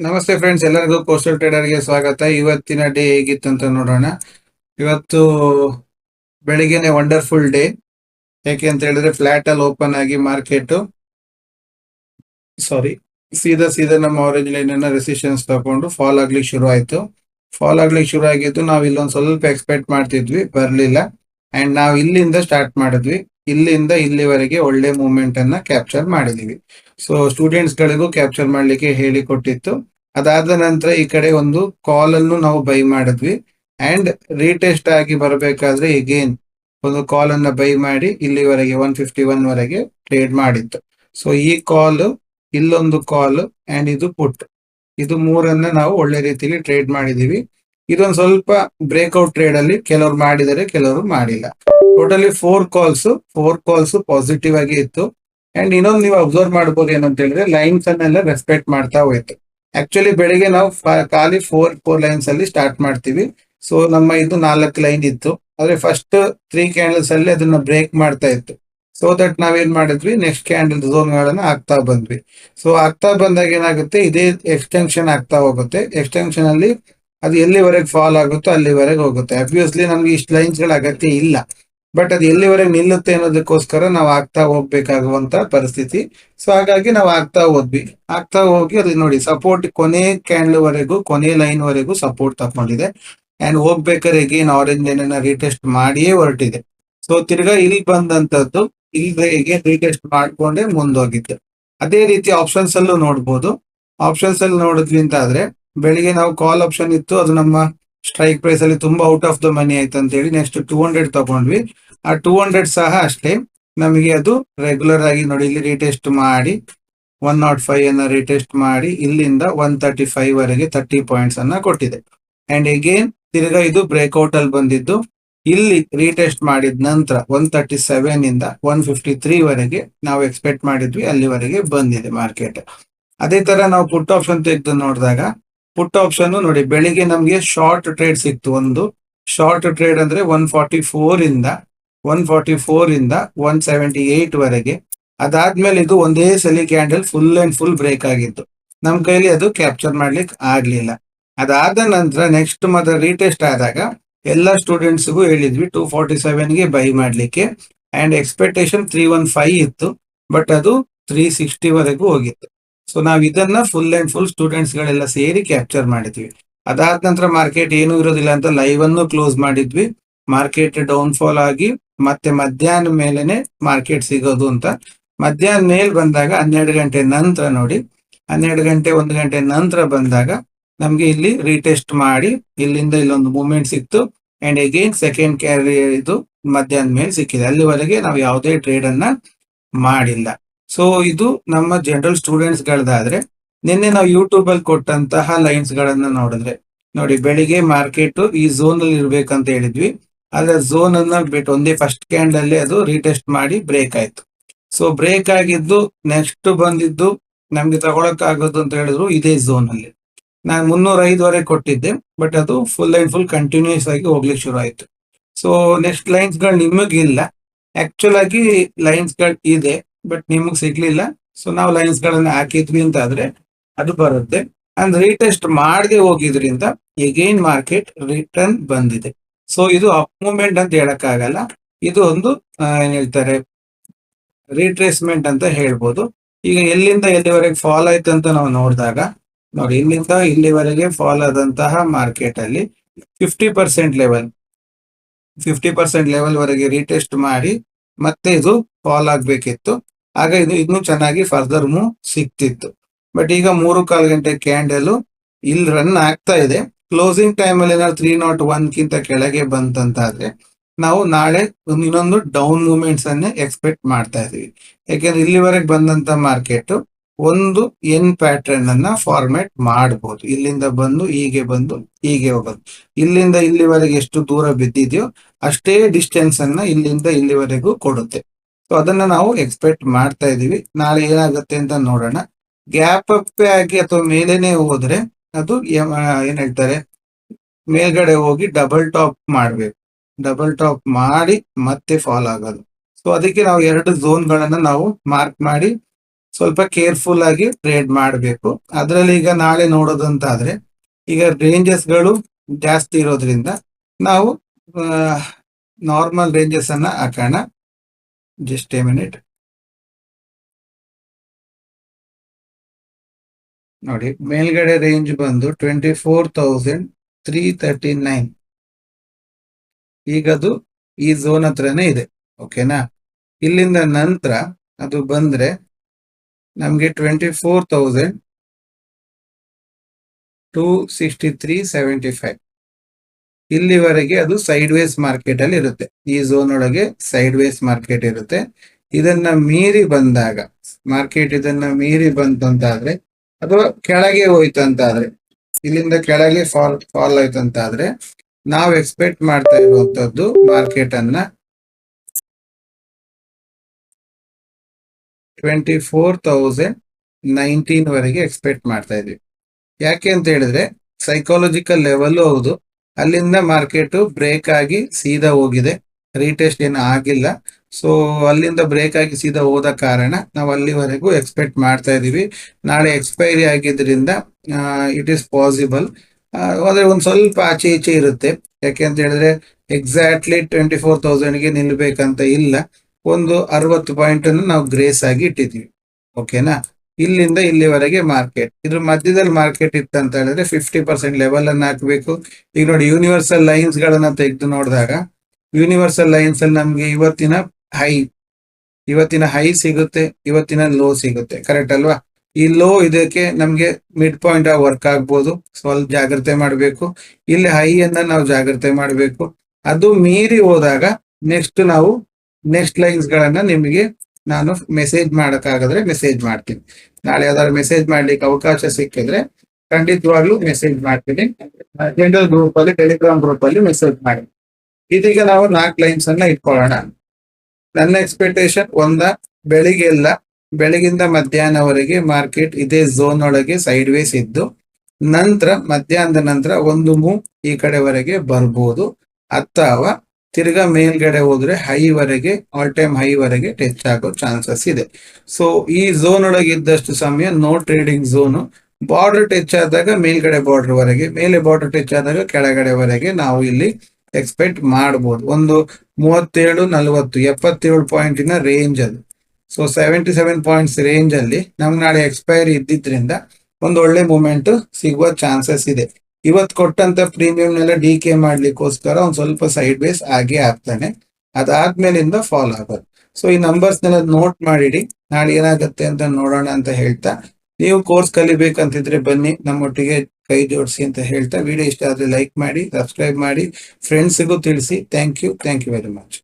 ನಮಸ್ತೆ ಫ್ರೆಂಡ್ಸ್ ಎಲ್ಲರಿಗೂ ಕೋಸ್ಟಲ್ ಟ್ರೇಡರ್ಗೆ ಸ್ವಾಗತ. ಇವತ್ತಿನ ಡೇ ಹೇಗಿತ್ತು ಅಂತ ನೋಡೋಣ. ಇವತ್ತು ಬೆಳಿಗ್ಗೆನೆ ವಂಡರ್ಫುಲ್ ಡೇ ಯಾಕೆ ಅಂತ ಹೇಳಿದ್ರೆ ಫ್ಲಾಟ್ ಅಲ್ಲಿ ಓಪನ್ ಆಗಿ ಮಾರ್ಕೆಟ್ ಸಾರಿ ಸೀದಾ ಸೀದಾ ನಮ್ಮ ಆರೆಂಜ್ ಲೈನ್ ಅನ್ನ ರೆಸಿಸ್ಟೆನ್ಸ್ ತಗೊಂಡು ಫಾಲ್ ಆಗ್ಲಿಕ್ಕೆ ಶುರು ಆಯ್ತು. ಫಾಲ್ ಆಗ್ಲಿಕ್ಕೆ ಶುರು ಆಗಿದ್ದು ನಾವು ಇಲ್ಲೊಂದು ಸ್ವಲ್ಪ ಎಕ್ಸ್ಪೆಕ್ಟ್ ಮಾಡ್ತಿದ್ವಿ, ಬರ್ಲಿಲ್ಲ. ಅಂಡ್ ನಾವು ಇಲ್ಲಿಂದ ಸ್ಟಾರ್ಟ್ ಮಾಡಿದ್ವಿ. ಇಲ್ಲಿಂದ ಇಲ್ಲಿವರೆಗೆ ಒಳ್ಳೆ ಮೂಮೆಂಟ್ ಅನ್ನ ಕ್ಯಾಪ್ಚರ್ ಮಾಡಿದೀವಿ. ಸೊ ಸ್ಟೂಡೆಂಟ್ಸ್ ಗಳಿಗೂ ಕ್ಯಾಪ್ಚರ್ ಮಾಡ್ಲಿಕ್ಕೆ ಹೇಳಿಕೊಟ್ಟಿತ್ತು ಅದಾದ ನಂತರ ಈ ಕಡೆ ಒಂದು ಕಾಲ್ ಅನ್ನು ನಾವು ಬೈ ಮಾಡಿದ್ವಿ. ಅಂಡ್ ರೀಟೆಸ್ಟ್ ಆಗಿ ಬರಬೇಕಾದ್ರೆ ಎಗೇನ್ ಒಂದು ಕಾಲ್ ಅನ್ನ ಬೈ ಮಾಡಿ ಇಲ್ಲಿವರೆಗೆ ಒನ್ ಫಿಫ್ಟಿ ಒನ್ ವರೆಗೆ ಟ್ರೇಡ್ ಮಾಡಿತ್ತು. ಸೊ ಈ ಕಾಲ್ ಇಲ್ಲೊಂದು ಕಾಲ್ ಅಂಡ್ ಇದು ಪುಟ್ ಇದು ಮೂರನ್ನ ನಾವು ಒಳ್ಳೆ ರೀತಿಯಲ್ಲಿ ಟ್ರೇಡ್ ಮಾಡಿದೀವಿ. ಇದೊಂದು ಸ್ವಲ್ಪ ಬ್ರೇಕ್ಔಟ್ ಟ್ರೇಡ್ ಅಲ್ಲಿ ಕೆಲವರು ಮಾಡಿದರೆ ಕೆಲವರು ಮಾಡಿಲ್ಲ. Totally four calls four calls positive ಆಗಿ ಇತ್ತು. ಅಂಡ್ ಇನ್ನೊಂದು ನೀವು ಅಬ್ಸರ್ವ್ ಮಾಡಬಹುದು ಏನಂತ ಹೇಳಿದ್ರೆ ಲೈನ್ಸ್ ಅನ್ನೆಲ್ಲ ರೆಸ್ಪೆಕ್ಟ್ ಮಾಡ್ತಾ ಹೋಯ್ತು. ಆಕ್ಚುಲಿ ಬೆಳಿಗ್ಗೆ ನಾವು ಖಾಲಿ ಫೋರ್ ಫೋರ್ ಲೈನ್ಸ್ ಅಲ್ಲಿ ಸ್ಟಾರ್ಟ್ ಮಾಡ್ತೀವಿ. ಸೊ ನಮ್ಮ ಇದು ನಾಲ್ಕು ಲೈನ್ ಇತ್ತು. ಆದ್ರೆ ಫಸ್ಟ್ ತ್ರೀ ಕ್ಯಾಂಡಲ್ಸ್ ಅಲ್ಲಿ ಅದನ್ನ ಬ್ರೇಕ್ ಮಾಡ್ತಾ ಇತ್ತು. ಸೊ ದಟ್ ನಾವೇನ್ ಮಾಡಿದ್ವಿ? ನೆಕ್ಸ್ಟ್ ಕ್ಯಾಂಡಲ್ ಝೋನ್ ಗಳನ್ನ ಹಾಕ್ತಾ ಬಂದ್ವಿ. ಸೊ ಆಗ್ತಾ ಬಂದಾಗ ಏನಾಗುತ್ತೆ? ಇದೇ ಎಕ್ಸ್ಟೆನ್ಷನ್ ಆಗ್ತಾ ಹೋಗುತ್ತೆ. ಎಕ್ಸ್ಟೆನ್ಷನ್ ಅಲ್ಲಿ ಅದು ಎಲ್ಲಿವರೆಗೆ ಫಾಲ್ ಆಗುತ್ತೋ ಅಲ್ಲಿವರೆಗೆ ಹೋಗುತ್ತೆ. ಅಬ್ವಿಯಸ್ಲಿ ನಮ್ಗೆ ಇಷ್ಟು ಲೈನ್ಸ್ಗಳ ಅಗತ್ಯ ಇಲ್ಲ. ಬಟ್ ಅದು ಎಲ್ಲಿವರೆಗೆ ನಿಲ್ಲುತ್ತೆ ಅನ್ನೋದಕ್ಕೋಸ್ಕರ ನಾವು ಆಗ್ತಾ ಹೋಗ್ಬೇಕಾಗುವಂತ ಪರಿಸ್ಥಿತಿ. ಸೊ ಹಾಗಾಗಿ ನಾವು ಆಗ್ತಾ ಹೋದ್ವಿ. ಆಗ್ತಾ ಹೋಗಿ ಅಲ್ಲಿ ನೋಡಿ ಸಪೋರ್ಟ್ ಕೊನೆ ಕ್ಯಾಂಡಲ್ ವರೆಗೂ ಕೊನೆ ಲೈನ್ ವರೆಗೂ ಸಪೋರ್ಟ್ ತಕೊಂಡಿದೆ ಅಂಡ್ ಹೋಗ್ಬೇಕಾದ್ರೆ ಎಗೇನ್ ಆರೆಂಜ್ ಲೈನ್ ಅನ್ನ ರೀಟೆಸ್ಟ್ ಮಾಡಿಯೇ ಹೊರಟಿದೆ. ಸೊ ತಿರ್ಗಾ ಇಲ್ಲಿ ಬಂದಂತದ್ದು ಇಲ್ಲಿ ಹೇಗೆ ರೀಟೆಸ್ಟ್ ಮಾಡ್ಕೊಂಡೆ ಮುಂದೋಗಿತ್ತು. ಅದೇ ರೀತಿ ಆಪ್ಷನ್ಸ್ ಅಲ್ಲೂ ನೋಡ್ಬೋದು. ಆಪ್ಷನ್ಸ್ ಅಲ್ಲಿ ನೋಡಿದ್ವಿ ಅಂತ ಆದ್ರೆ ಬೆಳಿಗ್ಗೆ ನಾವು ಕಾಲ್ ಆಪ್ಷನ್ ಇತ್ತು, ಅದು ನಮ್ಮ ಸ್ಟ್ರೈಕ್ ಪ್ರೈಸ್ ಅಲ್ಲಿ ತುಂಬಾ ಔಟ್ ಆಫ್ ದ ಮನಿ ಆಯ್ತು ಅಂತ ಹೇಳಿ ನೆಕ್ಸ್ಟ್ ಟೂ ಹಂಡ್ರೆಡ್ ತಗೊಂಡ್ವಿ. ಆ ಟೂ ಹಂಡ್ರೆಡ್ ಸಹ ಅಷ್ಟೇ. ನಮಗೆ ಅದು ರೆಗ್ಯುಲರ್ ಆಗಿ ನೋಡಿ, ಇಲ್ಲಿ ರೀಟೆಸ್ಟ್ ಮಾಡಿ ಒನ್ ನಾಟ್ ಫೈವ್ ಅನ್ನ ರೀಟೆಸ್ಟ್ ಮಾಡಿ, ಇಲ್ಲಿಂದ ಒನ್ ತರ್ಟಿ ಫೈವ್ ವರೆಗೆ ತರ್ಟಿ ಪಾಯಿಂಟ್ಸ್ ಅನ್ನ ಕೊಟ್ಟಿದೆ. ಅಂಡ್ ಅಗೇನ್ ತಿರ್ಗಾ ಇದು ಬ್ರೇಕ್ಔಟ್ ಅಲ್ಲಿ ಬಂದಿದ್ದು. ಇಲ್ಲಿ ರೀಟೆಸ್ಟ್ ಮಾಡಿದ ನಂತರ ಒನ್ ತರ್ಟಿ ಸೆವೆನ್ ಇಂದ ಒನ್ ಫಿಫ್ಟಿ ತ್ರೀ ವರೆಗೆ ನಾವು ಎಕ್ಸ್ಪೆಕ್ಟ್ ಮಾಡಿದ್ವಿ, ಅಲ್ಲಿವರೆಗೆ ಬಂದಿದೆ ಮಾರ್ಕೆಟ್ ಅದೇ ತರ ನಾವು ಪುಟ್ ಆಪ್ಷನ್ ತೆಗೆದು ನೋಡಿದಾಗ ಪುಟ್ ಆಪ್ಷನ್ ನೋಡಿ, ಬೆಳಿಗ್ಗೆ ನಮಗೆ ಶಾರ್ಟ್ ಟ್ರೇಡ್ ಸಿಕ್ತು ಒಂದು. ಶಾರ್ಟ್ ಟ್ರೇಡ್ ಅಂದ್ರೆ ಒನ್ ಫಾರ್ಟಿ ಫೋರ್ ಇಂದ ಒನ್ ಫಾರ್ಟಿ ಫೋರ್ ಇಂದ ಒನ್ ಸೆವೆಂಟಿ ಏಟ್ ವರೆಗೆ. ಅದಾದ್ಮೇಲೆ ಇದು ಒಂದೇ ಸಲಿ candle full and full break ಆಗಿತ್ತು. ನಮ್ ಕೈಲಿ ಅದು ಕ್ಯಾಪ್ಚರ್ ಮಾಡ್ಲಿಕ್ಕೆ ಆಗ್ಲಿಲ್ಲ. ಅದಾದ ನಂತರ ನೆಕ್ಸ್ಟ್ ಮತ್ತೆ ರೀಟೆಸ್ಟ್ ಆದಾಗ ಎಲ್ಲ ಸ್ಟೂಡೆಂಟ್ಸ್ಗೂ ಹೇಳಿದ್ವಿ ಟೂ ಫಾರ್ಟಿ ಸೆವೆನ್ಗೆ ಬೈ ಮಾಡ್ಲಿಕ್ಕೆ. And expectation three one five ಇತ್ತು. ಬಟ್ ಅದು ತ್ರೀ ಸಿಕ್ಸ್ಟಿ ವರೆಗೂ ಹೋಗಿತ್ತು. ಸೊ ನಾವ್ ಇದನ್ನ ಫುಲ್ ಅಂಡ್ ಫುಲ್ ಸ್ಟೂಡೆಂಟ್ಸ್ ಗಳೆಲ್ಲ ಸೇರಿ ಕ್ಯಾಪ್ಚರ್ ಮಾಡಿದ್ವಿ. ಅದಾದ ನಂತರ ಮಾರ್ಕೆಟ್ ಏನು ಇರೋದಿಲ್ಲ ಅಂತ ಲೈವ್ ಅನ್ನು ಕ್ಲೋಸ್ ಮಾಡಿದ್ವಿ. ಮಾರ್ಕೆಟ್ ಡೌನ್ ಫಾಲ್ ಆಗಿ ಮತ್ತೆ ಮಧ್ಯಾಹ್ನ ಮೇಲೆನೆ ಮಾರ್ಕೆಟ್ ಸಿಗೋದು ಅಂತ. ಮಧ್ಯಾಹ್ನ ಮೇಲೆ ಬಂದಾಗ ಹನ್ನೆರಡು ಗಂಟೆ ನಂತರ ನೋಡಿ, ಹನ್ನೆರಡು ಗಂಟೆ, ಒಂದು ಗಂಟೆ ನಂತರ ಬಂದಾಗ ನಮ್ಗೆ ಇಲ್ಲಿ ರೀಟೆಸ್ಟ್ ಮಾಡಿ ಇಲ್ಲಿಂದ ಇಲ್ಲೊಂದು ಮೂವ್ಮೆಂಟ್ ಸಿಕ್ತು. ಅಂಡ್ ಅಗೇನ್ ಸೆಕೆಂಡ್ ಕ್ಯಾರಿಯರ್ ಇದು ಮಧ್ಯಾಹ್ನ ಮೇಲೆ ಸಿಕ್ಕಿದೆ. ಅಲ್ಲಿವರೆಗೆ ನಾವು ಯಾವುದೇ ಟ್ರೇಡ್ ಅನ್ನ ಮಾಡಿಲ್ಲ. ಸೊ ಇದು ನಮ್ಮ ಜನರಲ್ ಸ್ಟೂಡೆಂಟ್ಸ್ ಗಳದಾದ್ರೆ ನಿನ್ನೆ ನಾವು ಯೂಟ್ಯೂಬ್ ಅಲ್ಲಿ ಕೊಟ್ಟಂತಹ ಲೈನ್ಸ್ ಗಳನ್ನ ನೋಡಿದ್ರೆ, ನೋಡಿ ಬೆಳಿಗ್ಗೆ ಮಾರ್ಕೆಟ್ ಈ ಝೋನ್ ಅಲ್ಲಿ ಇರ್ಬೇಕಂತ ಹೇಳಿದ್ವಿ. ಆದ್ರೆ ಝೋನ್ ಅನ್ನ ಬಿಟ್ಟು ಒಂದೇ ಫಸ್ಟ್ ಕ್ಯಾಂಡ್ ಅಲ್ಲಿ ಅದು ರೀಟೆಸ್ಟ್ ಮಾಡಿ ಬ್ರೇಕ್ ಆಯ್ತು. ಸೊ ಬ್ರೇಕ್ ಆಗಿದ್ದು ನೆಕ್ಸ್ಟ್ ಬಂದಿದ್ದು, ನಮ್ಗೆ ತಗೊಳಕ್ ಆಗೋದು ಅಂತ ಹೇಳಿದ್ರು ಇದೇ ಝೋನ್ ಅಲ್ಲಿ. ನಾನು ಮುನ್ನೂರ ಐದುವರೆ ಕೊಟ್ಟಿದ್ದೆ ಬಟ್ ಅದು ಫುಲ್ ಅಂಡ್ ಫುಲ್ ಕಂಟಿನ್ಯೂಸ್ ಆಗಿ ಹೋಗ್ಲಿಕ್ಕೆ ಶುರು ಆಯ್ತು. ಸೊ ನೆಕ್ಸ್ಟ್ ಲೈನ್ಸ್ಗಳು ನಿಮಗಿಲ್ಲ. ಆಕ್ಚುಲ್ ಆಗಿ ಲೈನ್ಸ್ಗಳು ಇದೆ. ಬಟ್ ನಿಮಗ್ ಸಿಗ್ಲಿಲ್ಲ. ಸೊ ನಾವು ಲೈನ್ಸ್ ಗಳನ್ನ ಹಾಕಿದ್ವಿ ಅಂತ ಆದ್ರೆ ಅದು ಬರುತ್ತೆ. ಅಂಡ್ ರೀಟೆಸ್ಟ್ ಮಾಡದೆ ಹೋಗಿದ್ರಿಂದ ಎಗೈನ್ ಮಾರ್ಕೆಟ್ ರಿಟರ್ನ್ ಬಂದಿದೆ. ಸೊ ಇದು ಅಪ್ ಮೂವ್ಮೆಂಟ್ ಅಂತ ಹೇಳಕ್ಕಾಗಲ್ಲ. ಇದು ಒಂದು ಏನ್ ಹೇಳ್ತಾರೆ ರೀಟ್ರೇಸ್ಮೆಂಟ್ ಅಂತ ಹೇಳ್ಬೋದು. ಈಗ ಎಲ್ಲಿಂದ ಎಲ್ಲಿವರೆಗೆ ಫಾಲ್ ಆಯ್ತು ಅಂತ ನಾವು ನೋಡಿದಾಗ, ನೋಡಿ ಇಲ್ಲಿಂದ ಇಲ್ಲಿವರೆಗೆ ಫಾಲ್ ಆದಂತಹ ಮಾರ್ಕೆಟ್ ಅಲ್ಲಿ fifty percent level fifty percent level ವರೆಗೆ ರೀಟೆಸ್ಟ್ ಮಾಡಿ ಮತ್ತೆ ಇದು ಫಾಲ್ ಆಗ್ಬೇಕಿತ್ತು. ಆಗ ಇದು ಇನ್ನೂ ಚೆನ್ನಾಗಿ ಫರ್ದರ್ ಮೂವ್ ಸಿಕ್ತಿತ್ತು. ಬಟ್ ಈಗ ಮೂರು ಕಾಲು ಗಂಟೆ ಕ್ಯಾಂಡಲ್ ಇಲ್ಲಿ ರನ್ ಆಗ್ತಾ ಇದೆ. ಕ್ಲೋಸಿಂಗ್ ಟೈಮ್ ಅಲ್ಲಿ ಏನಾದ್ರು ತ್ರೀ ನಾಟ್ ಒನ್ ಕಿಂತ ಕೆಳಗೆ ಬಂತಂತಾದ್ರೆ ನಾವು ನಾಳೆ ಇನ್ನೊಂದು ಡೌನ್ ಮೂವ್ಮೆಂಟ್ಸ್ ಅನ್ನೇ ಎಕ್ಸ್ಪೆಕ್ಟ್ ಮಾಡ್ತಾ ಇದೀವಿ ಯಾಕೆಂದ್ರೆ ಇಲ್ಲಿವರೆಗೆ ಬಂದಂತ ಮಾರ್ಕೆಟ್ ಒಂದು ಎನ್ ಪ್ಯಾಟರ್ನ್ ಅನ್ನ ಫಾರ್ಮ್ಯಾಟ್ ಮಾಡಬಹುದು ಇಲ್ಲಿಂದ ಬಂದು, ಹೀಗೆ ಬಂದು, ಹೀಗೆ ಹೋಗೋದು. ಇಲ್ಲಿಂದ ಇಲ್ಲಿವರೆಗೆ ಎಷ್ಟು ದೂರ ಬಿದ್ದಿದೆಯೋ ಅಷ್ಟೇ ಡಿಸ್ಟೆನ್ಸ್ ಅನ್ನ ಇಲ್ಲಿಂದ ಇಲ್ಲಿವರೆಗೂ ಕೊಡುತ್ತೆ. ಸೊ ಅದನ್ನ ನಾವು ಎಕ್ಸ್ಪೆಕ್ಟ್ ಮಾಡ್ತಾ ಇದೀವಿ ನಾಳೆ ಏನಾಗುತ್ತೆ ಅಂತ ನೋಡೋಣ. ಗ್ಯಾಪ್ ಅಪ್ ಆಗಿ ಅಥವಾ ಮೇಲೇನೆ ಹೋದ್ರೆ ಅದು ಏನ್ ಹೇಳ್ತಾರೆ? ಮೇಲ್ಗಡೆ ಹೋಗಿ ಡಬಲ್ ಟಾಪ್ ಮಾಡ್ಬೇಕು. ಡಬಲ್ ಟಾಪ್ ಮಾಡಿ ಮತ್ತೆ ಫಾಲ್ ಆಗೋದು. ಸೊ ಅದಕ್ಕೆ ನಾವು ಎರಡು ಝೋನ್ ಗಳನ್ನ ನಾವು ಮಾರ್ಕ್ ಮಾಡಿ ಸ್ವಲ್ಪ ಕೇರ್ಫುಲ್ ಆಗಿ ಟ್ರೇಡ್ ಮಾಡಬೇಕು. ಅದರಲ್ಲಿ ಈಗ ನಾಳೆ ನೋಡೋದಂತಾದ್ರೆ, ಈಗ ರೇಂಜಸ್ಗಳು ಜಾಸ್ತಿ ಇರೋದ್ರಿಂದ ನಾವು ನಾರ್ಮಲ್ ರೇಂಜಸ್ ಅನ್ನ ಹಾಕೋಣ. Just a minute. ನೋಡಿ, ಮೇಲ್ಗಡೆ ರೇಂಜ್ ಬಂದು twenty four thousand three thirty nine ಈಗದು ಈ ಝೋನ್ ಹತ್ರನೇ ಇದೆ ಓಕೆನಾ ಇಲ್ಲಿಂದ ನಂತರ ಅದು ಬಂದ್ರೆ ನಮಗೆ twenty four thousand two sixty three seventy five ಇಲ್ಲಿವರೆಗೆ ಅದು ಸೈಡ್ ವೇಸ್ ಮಾರ್ಕೆಟ್ ಅಲ್ಲಿ ಇರುತ್ತೆ. ಈ ಝೋನ್ ಒಳಗೆ ಸೈಡ್ ವೇಸ್ ಮಾರ್ಕೆಟ್ ಇರುತ್ತೆ. ಇದನ್ನ ಮೀರಿ ಬಂದಾಗ ಮಾರ್ಕೆಟ್ ಇದನ್ನ ಮೀರಿ ಬಂತಂತಾದ್ರೆ ಅಥವಾ ಕೆಳಗೆ ಹೋಯ್ತು ಅಂತ ಆದ್ರೆ ಇಲ್ಲಿಂದ ಕೆಳಗೆ ಫಾಲ್ ಫಾಲ್ ಆಯ್ತು ಅಂತ ಆದ್ರೆ ನಾವು ಎಕ್ಸ್ಪೆಕ್ಟ್ ಮಾಡ್ತಾ ಇರುವಂತದ್ದು ಮಾರ್ಕೆಟ್ ಅನ್ನ ಟ್ವೆಂಟಿ ಫೋರ್ ತೌಸಂಡ್ ನೈನ್ಟೀನ್ ವರೆಗೆ ಎಕ್ಸ್ಪೆಕ್ಟ್ ಮಾಡ್ತಾ ಇದೀವಿ. ಯಾಕೆ ಅಂತ ಹೇಳಿದ್ರೆ ಸೈಕಾಲಜಿಕಲ್ ಲೆವೆಲ್ ಹೌದು. ಅಲ್ಲಿಂದ ಮಾರ್ಕೆಟ್ ಬ್ರೇಕ್ ಆಗಿ ಸೀದಾ ಹೋಗಿದೆ. ರೀಟೆಸ್ಟ್ ಏನು ಆಗಿಲ್ಲ. ಸೊ ಅಲ್ಲಿಂದ ಬ್ರೇಕ್ ಆಗಿ ಸೀದಾ ಹೋದ ಕಾರಣ ನಾವು ಅಲ್ಲಿವರೆಗೂ ಎಕ್ಸ್ಪೆಕ್ಟ್ ಮಾಡ್ತಾ ಇದೀವಿ. ನಾಳೆ ಎಕ್ಸ್ಪೈರಿ ಆಗಿದ್ರಿಂದ ಇಟ್ ಈಸ್ ಪಾಸಿಬಲ್ ಆದರೆ ಒಂದು ಸ್ವಲ್ಪ ಆಚೆ ಈಚೆ ಇರುತ್ತೆ. ಯಾಕೆ ಅಂತ ಹೇಳಿದ್ರೆ ಎಕ್ಸಾಕ್ಟ್ಲಿ ಟ್ವೆಂಟಿ ಫೋರ್ ತೌಸಂಡ್ಗೆ ನಿಲ್ಬೇಕಂತ ಇಲ್ಲ. ಒಂದು ಅರವತ್ತು ಪಾಯಿಂಟ್ ಅನ್ನು ನಾವು ಗ್ರೇಸ್ ಆಗಿ ಇಟ್ಟಿದ್ದೀವಿ. ಓಕೆನಾ ಇಲ್ಲಿಂದ ಇಲ್ಲಿವರೆಗೆ ಮಾರ್ಕೆಟ್ ಇದ್ರ ಮಧ್ಯದಲ್ಲಿ ಮಾರ್ಕೆಟ್ ಇತ್ತು ಅಂತ ಹೇಳಿದ್ರೆ ಫಿಫ್ಟಿ ಪರ್ಸೆಂಟ್ ಲೆವೆಲ್ ಅನ್ನ ಹಾಕಬೇಕು. ಈಗ ನೋಡಿ ಯೂನಿವರ್ಸಲ್ ಲೈನ್ಸ್ ಗಳನ್ನ ತೆಗೆದು ನೋಡಿದಾಗ ಯೂನಿವರ್ಸಲ್ ಲೈನ್ಸ್ ಅಲ್ಲಿ ನಮ್ಗೆ ಇವತ್ತಿನ ಹೈ ಇವತ್ತಿನ ಹೈ ಸಿಗುತ್ತೆ, ಇವತ್ತಿನ ಲೋ ಸಿಗುತ್ತೆ. ಕರೆಕ್ಟ್ ಅಲ್ವಾ? ಈ ಲೋ ಇದಕ್ಕೆ ನಮ್ಗೆ ಮಿಡ್ ಪಾಯಿಂಟ್ ಆಗಿ ವರ್ಕ್ ಆಗ್ಬೋದು. ಸ್ವಲ್ಪ ಜಾಗ್ರತೆ ಮಾಡಬೇಕು. ಇಲ್ಲಿ ಹೈ ಅನ್ನ ನಾವು ಜಾಗ್ರತೆ ಮಾಡಬೇಕು. ಅದು ಮೀರಿ ಹೋದಾಗ ನೆಕ್ಸ್ಟ್ ನಾವು ನೆಕ್ಸ್ಟ್ ಲೈನ್ಸ್ ಗಳನ್ನ ನಿಮಗೆ ನಾನು ಮೆಸೇಜ್ ಮಾಡೋಕ್ಕಾಗದ್ರೆ ಮೆಸೇಜ್ ಮಾಡ್ತೀನಿ. ನಾಳೆ ಯಾವ್ದಾದ್ರು ಮೆಸೇಜ್ ಮಾಡ್ಲಿಕ್ಕೆ ಅವಕಾಶ ಸಿಕ್ಕಿದ್ರೆ ಖಂಡಿತವಾಗ್ಲೂ ಮೆಸೇಜ್ ಮಾಡ್ತೀನಿ. ಜನರಲ್ ಗ್ರೂಪ್ ಅಲ್ಲಿ ಟೆಲಿಗ್ರಾಮ್ ಗ್ರೂಪ್ ಅಲ್ಲಿ ಮೆಸೇಜ್ ಮಾಡಿ. ಇದೀಗ ನಾವು ನಾಲ್ಕು ಲೈನ್ಸ್ ಅನ್ನ ಇಟ್ಕೊಳ್ಳೋಣ. ನನ್ನ ಎಕ್ಸ್ಪೆಕ್ಟೇಷನ್ ಒಂದ ಬೆಳಿಗ್ಗೆಲ್ಲ ಬೆಳಗಿಂದ ಮಧ್ಯಾಹ್ನವರೆಗೆ ಮಾರ್ಕೆಟ್ ಇದೇ ಝೋನ್ ಒಳಗೆ ಸೈಡ್ ವೇಸ್ ಇದ್ದು, ನಂತರ ಮಧ್ಯಾಹ್ನದ ನಂತರ ಒಂದು ಮೂವ್ ಈ ಕಡೆವರೆಗೆ ಬರ್ಬೋದು. ಅಥವಾ ತಿರ್ಗಾ ಮೇಲ್ಗಡೆ ಹೋದ್ರೆ ಹೈವರೆಗೆ ಆಲ್ ಟೈಮ್ ಹೈವರೆಗೆ ಟಚ್ ಆಗೋ ಚಾನ್ಸಸ್ ಇದೆ. ಸೊ ಈ ಝೋನ್ ಒಳಗೆ ಇದ್ದಷ್ಟು ಸಮಯ no trading zone border touch ಆದಾಗ ಮೇಲ್ಗಡೆ ಬಾರ್ಡರ್ ವರೆಗೆ, ಮೇಲೆ ಬಾರ್ಡರ್ ಟಚ್ ಆದಾಗ ಕೆಳಗಡೆವರೆಗೆ ನಾವು ಇಲ್ಲಿ ಎಕ್ಸ್ಪೆಕ್ಟ್ ಮಾಡಬಹುದು ಒಂದು ಮೂವತ್ತೇಳು, ನಲವತ್ತು, ಎಪ್ಪತ್ತೇಳು ಪಾಯಿಂಟಿನ ರೇಂಜ್ ಅದು. So seventy seven points range ಅಲ್ಲಿ ನಮ್ಗೆ ನಾಳೆ ಎಕ್ಸ್ಪೈರಿ ಇದ್ದಿದ್ರಿಂದ ಒಂದು ಒಳ್ಳೆ ಮೂಮೆಂಟ್ ಸಿಗುವ ಚಾನ್ಸಸ್ ಇದೆ. ಇವತ್ತು ಕೊಟ್ಟಂತ ಪ್ರೀಮಿಯಂನೆಲ್ಲ ಡಿ ಕೆ ಮಾಡ್ಲಿಕ್ಕೋಸ್ಕರ ಒಂದ್ ಸ್ವಲ್ಪ ಸೈಡ್ ಬೇಸ್ ಆಗೇ ಆಗ್ತಾನೆ ಅದಾದ್ಮೇಲಿಂದ ಫಾಲೋ ಆಗೋದು. ಸೊ ಈ ನಂಬರ್ಸ್ನೆಲ್ಲ ನೋಟ್ ಮಾಡಿಡಿ. ನಾಳೆ ಏನಾಗುತ್ತೆ ಅಂತ ನೋಡೋಣ ಅಂತ ಹೇಳ್ತಾ. ನೀವು ಕೋರ್ಸ್ ಕಲಿಬೇಕಂತಿದ್ರೆ ಬನ್ನಿ. ನಮ್ಮೊಟ್ಟಿಗೆ ಕೈ ಜೋಡಿಸಿ ಅಂತ ಹೇಳ್ತಾ. ವಿಡಿಯೋ ಇಷ್ಟ ಆದ್ರೆ ಲೈಕ್ ಮಾಡಿ ಸಬ್ಸ್ಕ್ರೈಬ್ ಮಾಡಿ. ಫ್ರೆಂಡ್ಸಿಗೂ ತಿಳಿಸಿ. Thank you thank you very much